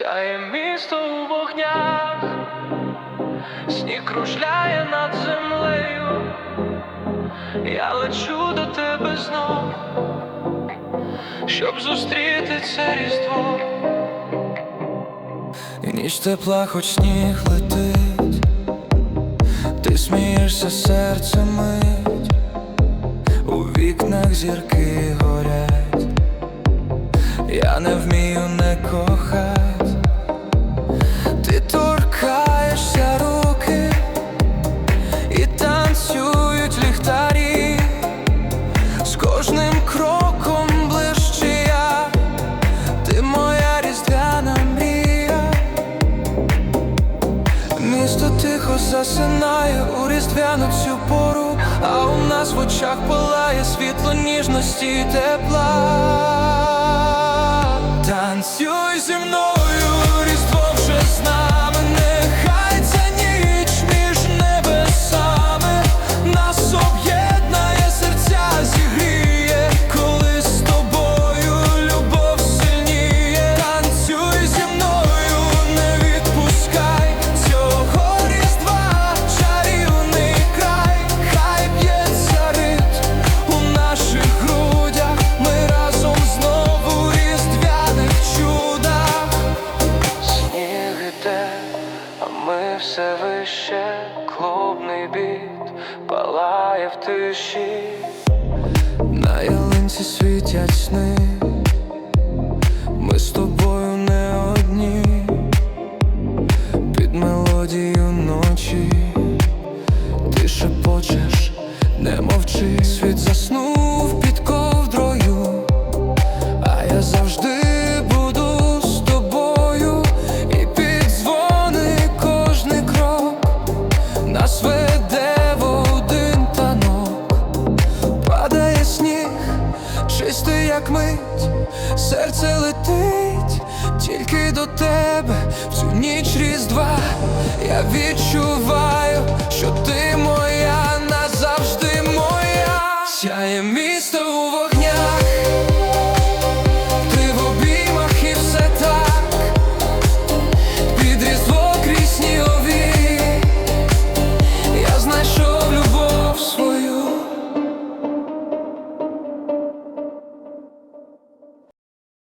Сяє місто у вогнях, сніг кружляє над землею, я лечу до тебе знов, щоб зустріти це різдво. І ніч тепла, хоч сніг летить, ти смієшся серце мить, у вікнах зірки горять, я не вмію не кохать, танцюють ліхтарі, з кожним кроком ближче я, ти моя різдвяна мрія. Місто тихо засинає у різдвяну цю пору, а у нас в очах палає світло ніжності і тепла. А ми все вище, клубний біт палає в тиші. На ялинці світять сни, ми з тобою не одні, під мелодію ночі, ти шепочеш, не мовчи, світ заснув мить, серце летить тільки до тебе всю ніч різдва. Я відчуваю, що ти моя назавжди моя. Сяє мій